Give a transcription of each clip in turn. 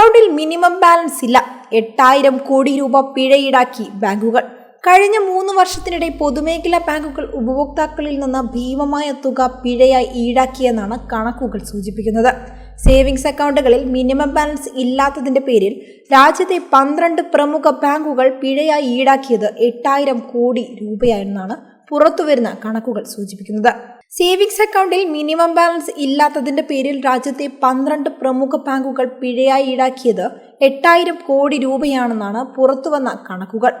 അക്കൗണ്ടിൽ minimum balance ഇല്ല. എട്ടായിരം കോടി രൂപ പിഴ ഈടാക്കി ബാങ്കുകൾ. കഴിഞ്ഞ മൂന്ന് വർഷത്തിനിടെ പൊതുമേഖലാ ബാങ്കുകൾ ഉപഭോക്താക്കളിൽ നിന്ന് ഭീമമായ തുക പിഴയായി ഈടാക്കിയെന്നാണ് കണക്കുകൾ സൂചിപ്പിക്കുന്നത്. സേവിങ്സ് അക്കൗണ്ടുകളിൽ മിനിമം ബാലൻസ് ഇല്ലാത്തതിന്റെ പേരിൽ രാജ്യത്തെ പന്ത്രണ്ട് പ്രമുഖ ബാങ്കുകൾ പിഴയായി ഈടാക്കിയത് എട്ടായിരം കോടി രൂപയാണെന്നാണ് പുറത്തുവരുന്ന കണക്കുകൾ സൂചിപ്പിക്കുന്നത്. സേവിങ്സ് അക്കൗണ്ടിൽ മിനിമം ബാലൻസ് ഇല്ലാത്തതിന്റെ പേരിൽ രാജ്യത്തെ പന്ത്രണ്ട് പ്രമുഖ ബാങ്കുകൾ പിഴയായി ഈടാക്കിയത് എട്ടായിരം കോടി രൂപയാണെന്നാണ് പുറത്തുവന്ന കണക്കുകൾ.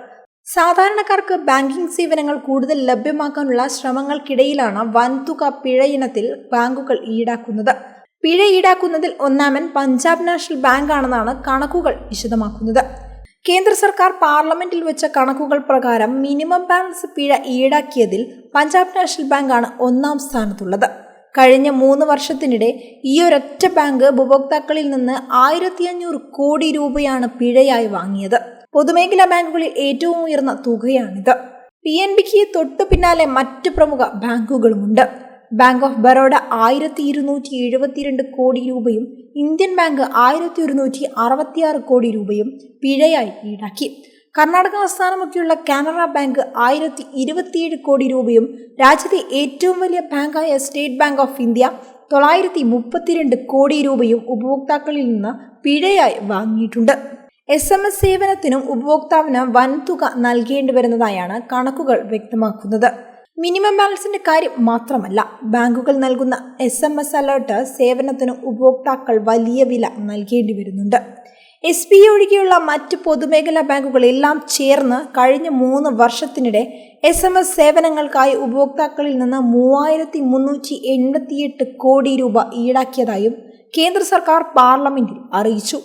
സാധാരണക്കാർക്ക് ബാങ്കിംഗ് സേവനങ്ങൾ കൂടുതൽ ലഭ്യമാക്കാനുള്ള ശ്രമങ്ങൾക്കിടയിലാണ് വൻതുക പിഴ ഇനത്തിൽ ബാങ്കുകൾ ഈടാക്കുന്നത്. പിഴ ഈടാക്കുന്നതിൽ ഒന്നാമൻ പഞ്ചാബ് നാഷണൽ ബാങ്ക് ആണെന്നാണ് കണക്കുകൾ വിശദമാക്കുന്നത്. കേന്ദ്ര സർക്കാർ പാർലമെന്റിൽ വെച്ച കണക്കുകൾ പ്രകാരം മിനിമം ബാലൻസ് പിഴ ഈടാക്കിയതിൽ പഞ്ചാബ് നാഷണൽ ബാങ്കാണ് ഒന്നാം സ്ഥാനത്തുള്ളത്. കഴിഞ്ഞ മൂന്ന് വർഷത്തിനിടെ ഈ ഒരൊറ്റ ബാങ്ക് ഉപഭോക്താക്കളിൽ നിന്ന് ആയിരത്തി അഞ്ഞൂറ് കോടി രൂപയാണ് പിഴയായി വാങ്ങിയത്. പൊതുമേഖലാ ബാങ്കുകളിൽ ഏറ്റവും ഉയർന്ന തുകയാണിത്. പി എൻ ബിക്ക് തൊട്ടു പിന്നാലെ മറ്റ് പ്രമുഖ ബാങ്കുകളുമുണ്ട്. ബാങ്ക് ഓഫ് ബറോഡ ആയിരത്തി ഇരുന്നൂറ്റി എഴുപത്തിരണ്ട് കോടി രൂപയും ഇന്ത്യൻ ബാങ്ക് ആയിരത്തി ഒരുന്നൂറ്റി അറുപത്തിയാറ് കോടി രൂപയും പിഴയായി ഈടാക്കി. കർണാടക ആസ്ഥാനമൊക്കെയുള്ള കാനറ ബാങ്ക് ആയിരത്തി ഇരുപത്തിയേഴ് കോടി രൂപയും രാജ്യത്തെ ഏറ്റവും വലിയ ബാങ്കായ സ്റ്റേറ്റ് ബാങ്ക് ഓഫ് ഇന്ത്യ തൊള്ളായിരത്തി മുപ്പത്തിരണ്ട് കോടി രൂപയും ഉപഭോക്താക്കളിൽ നിന്ന് പിഴയായി വാങ്ങിയിട്ടുണ്ട്. എസ് എം എസ് സേവനത്തിനും ഉപഭോക്താവിന് വൻതുക നൽകേണ്ടി വരുന്നതായാണ് കണക്കുകൾ വ്യക്തമാക്കുന്നത്. മിനിമം ബാലൻസിന്റെ കാര്യം മാത്രമല്ല ബാങ്കുകൾ നൽകുന്ന എസ് എം എസ് അലേർട്ട് സേവനത്തിന് ഉപഭോക്താക്കൾ വലിയ വില നൽകേണ്ടി വരുന്നുണ്ട്. എസ് ബി ഒഴികെയുള്ള മറ്റ് പൊതുമേഖലാ ബാങ്കുകളെല്ലാം ചേർന്ന് കഴിഞ്ഞ മൂന്ന് വർഷത്തിനിടെ എസ് എം എസ് സേവനങ്ങൾക്കായി ഉപഭോക്താക്കളിൽ നിന്ന് മൂവായിരത്തി മുന്നൂറ്റി എൺപത്തിയെട്ട് കോടി രൂപ ഈടാക്കിയതായും കേന്ദ്ര സർക്കാർ പാർലമെന്റിൽ അറിയിച്ചു.